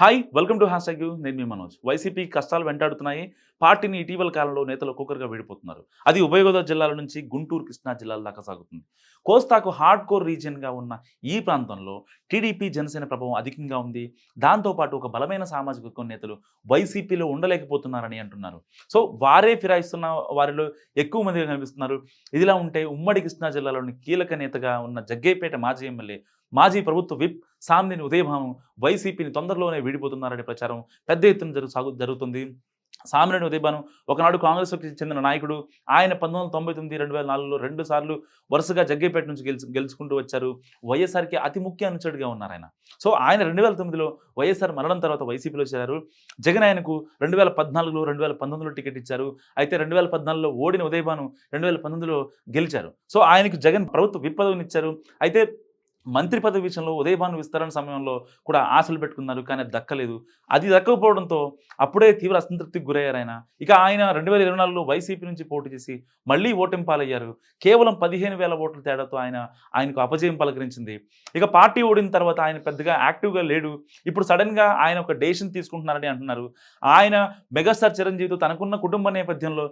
Hi welcome to hash you నేను మీ Manoj. YCP కష్టాలు వెంటాడుతున్నాయి. పార్టీని ఇటీవల కాలంలో నేతలు ఒక్కొక్కరుగా విడిపోతున్నారు. అది ఉభయ గోదావరి జిల్లాల నుంచి గుంటూరు కృష్ణా జిల్లాల దాకా సాగుతుంది. కోస్తాకు హార్డ్ కోర్ రీజియన్గా ఉన్న ఈ ప్రాంతంలో టీడీపీ జనసేన ప్రభావం అధికంగా ఉంది. దాంతోపాటు ఒక బలమైన సామాజిక నేతలు వైసీపీలో ఉండలేకపోతున్నారని అంటున్నారు. సో వారే ఫిరాయిస్తున్న వారిలో ఎక్కువ మందిగా కనిపిస్తున్నారు. ఇదిలా ఉంటే ఉమ్మడి కృష్ణా జిల్లాలోని కీలక నేతగా ఉన్న జగ్గేపేట మాజీ ఎమ్మెల్యే మాజీ ప్రభుత్వ విప్ సామ్నిని ఉదయభావం వైసీపీని తొందరలోనే వీడిపోతున్నారనే ప్రచారం పెద్ద ఎత్తున జరుగు సాగు జరుగుతుంది. సామినేని ఉదయభాను ఒకనాడు కాంగ్రెస్కి చెందిన నాయకుడు ఆయన పంతొమ్మిది వందల తొంభై తొమ్మిది రెండు వేల నాలుగులో రెండు సార్లు వరుసగా జగ్గేపేట నుంచి గెలుచు గెలుచుకుంటూ వచ్చారు. వైఎస్ఆర్కి అతి ముఖ్య అనుచరుడిగా ఉన్నారు ఆయన సో ఆయన రెండు వేల తొమ్మిదిలో వైఎస్ఆర్ మరణం తర్వాత వైసీపీలో చేరారు. జగన్ ఆయనకు రెండు వేల పద్నాలుగులో రెండు వేల పంతొమ్మిదిలో టికెట్ ఇచ్చారు. అయితే రెండు వేల పద్నాలుగులో ఓడిన ఉదయభాను రెండు వేల పంతొమ్మిదిలో గెలిచారు. సో ఆయనకు జగన్ ప్రభుత్వ విప్ ఇచ్చారు అయితే మంత్రి పదవి విషయంలో ఉదయభాను విస్తరణ సమయంలో కూడా ఆశలు పెట్టుకున్నారు కానీ అది దక్కలేదు. అది దక్కకపోవడంతో అప్పుడే తీవ్ర అసంతృప్తికి గురయ్యారు ఆయన ఇక ఆయన రెండు వేల ఇరవై నాలుగులో వైసీపీ నుంచి పోటీ చేసి మళ్ళీ ఓటింపాలయ్యారు కేవలం పదిహేను వేల ఓట్ల తేడాతో ఆయన ఆయనకు అపజయం పలకరించింది. ఇక పార్టీ ఓడిన తర్వాత ఆయన పెద్దగా యాక్టివ్గా లేడు. ఇప్పుడు సడన్గా ఆయన ఒక డెసిషన్ తీసుకుంటున్నారని అంటున్నారు. ఆయన మెగాస్టార్ చిరంజీవితో తనకున్న కుటుంబ నేపథ్యంలో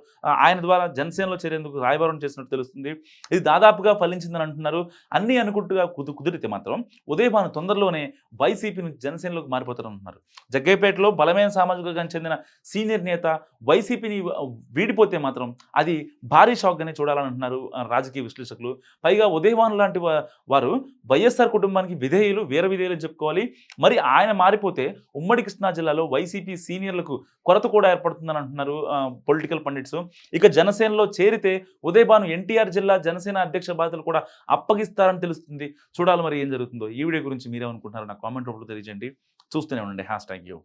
ఆయన ద్వారా జనసేనలో చేరేందుకు రాయబారం చేసినట్టు తెలుస్తుంది. ఇది దాదాపుగా ఫలించిందని అంటున్నారు. అన్నీ అనుకుంటుగా కుదు కుదిరితే మాత్రం ఉదయభాను తొందరలోనే వైసీపీ నుంచి జనసేనలోకి మారిపోతారంటున్నారు జగ్గైపేటలో బలమైన సామాజిక వర్గానికి చెందిన సీనియర్ నేత వైసీపీని వీడిపోతే మాత్రం అది భారీ షాక్గానే చూడాలని అంటున్నారు రాజకీయ విశ్లేషకులు. పైగా ఉదయభాను లాంటి వారు వైఎస్ఆర్ కుటుంబానికి విధేయులు వీర విధేయులు చెప్పుకోవాలి. మరి ఆయన మారిపోతే ఉమ్మడి కృష్ణా జిల్లాలో వైసీపీ సీనియర్లకు కొరత కూడా ఏర్పడుతుందని అంటున్నారు పొలిటికల్ పండిట్స్. ఇక జనసేనలో చేరితే ఉదయభాను ఎన్టీఆర్ జిల్లా జనసేన అధ్యక్ష బాధ్యతలు కూడా అప్పగిస్తారని తెలుస్తుంది. చూడాలి. మరి ఏం జరుగుతుందో ఈ వీడియో గురించి మీరేమనుకుంటున్నారో నా కామెంట్ రూపంలో తెలియజేయండి. చూస్తూనే ఉండండి. Hash tag you